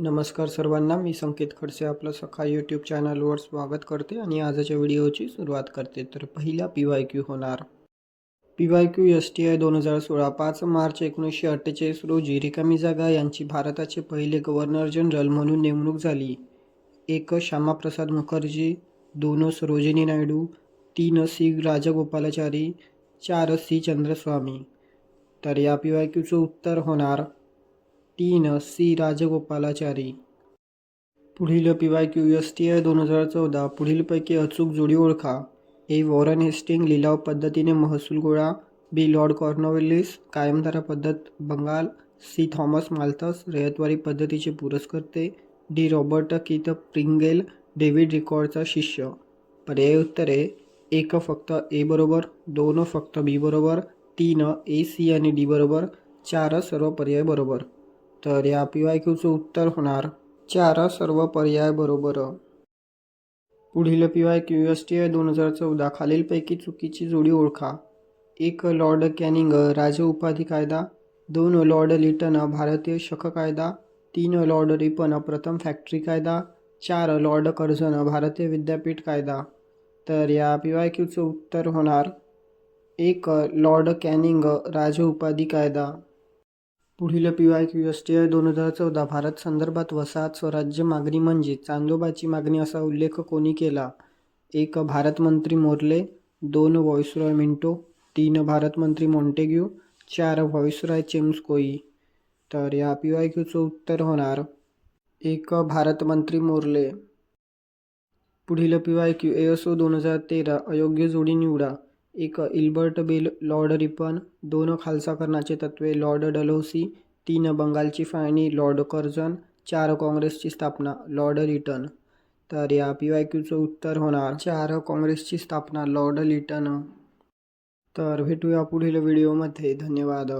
नमस्कार सर्वांना मी संकेत खडसे आपलं सखा यूट्यूब चॅनलवर स्वागत करते आणि आजच्या व्हिडिओची सुरुवात करते. तर पहिला पी वाय क्यू होणार. P Y Q S T I दोन हजार सोळा पाच मार्च एकोणीसशे अठ्ठेचाळीस रोजी रिकामी जागा यांची भारताचे पहिले गव्हर्नर जनरल म्हणून नेमणूक झाली. एक श्यामाप्रसाद मुखर्जी दोन सरोजिनी नायडू तीन सी राजगोपालाचारी चार सी चंद्रस्वामी. तर या पी वाय क्यूचं उत्तर होणार. तीन सी राजगोपालाचारी. पुढील P Y Q S T I दोन हजार चौदा पुढीलपैकी अचूक जोडी ओळखा. ए वॉरन हेस्टिंग लिलाव पद्धतीने महसूल गोळा बी लॉर्ड कॉर्नोवेलिस कायमधारा पद्धत Bengal C Thomas Malthus ryotwari पद्धतीचे पुरस्कर्ते डी रॉबर्ट किथ प्रिंगेल डेव्हिड रिकॉर्डचा शिष्य. पर्याय उत्तरे एक फक्त ए बरोबर दोन फक्त बी बरोबर तीन ए सी आणि डी बरोबर चार सर्व पर्याय बरोबर. तर या पी वाय क्यूचं उत्तर होणार चार सर्व पर्याय बरोबर. पुढील P Y Q S T I दोन हजार चौदा खालीलपैकी चुकीची जोडी ओळखा. एक लॉर्ड कॅनिंग राज उपाधी कायदा दोन लॉर्ड लिटन भारतीय शक कायदा तीन लॉर्ड रिपन प्रथम फॅक्टरी कायदा चार लॉर्ड कर्झन भारतीय विद्यापीठ कायदा. तर या पी वाय क्यूचं उत्तर होणार एक लॉर्ड कॅनिंग राज उपाधी कायदा. पुढील P Y Q S T I दोन हजार चौदा भारत संदर्भात वसाहत स्वराज्य मागणी म्हणजे चांदोबाची मागणी असा उल्लेख कोणी केला? एक भारतमंत्री मोर्ले. दोन व्हॉइसरॉय मिंटो. तीन भारतमंत्री मॉन्टेग्यू चार व्हॉइसरॉय चेम्सकोई तर या पी वाय क्यूचं उत्तर होणार एक भारतमंत्री मोर्ले. पुढील P Y Q S O दोन हजार तेरा. अयोग्य जोडी निवडा. एक इल्बर्ट बिल लॉर्ड रिपन दोन खालसा करण्याचे तत्वे लॉर्ड डलहौसी तीन बंगालची फाळणी लॉर्ड कर्जन चार काँग्रेसची स्थापना लॉर्ड लिटन. तर या पी वाय क्यूचं उत्तर होणार. चार काँग्रेसची स्थापना लॉर्ड लिटन. तर भेटूया पुढील व्हिडिओमध्ये. धन्यवाद.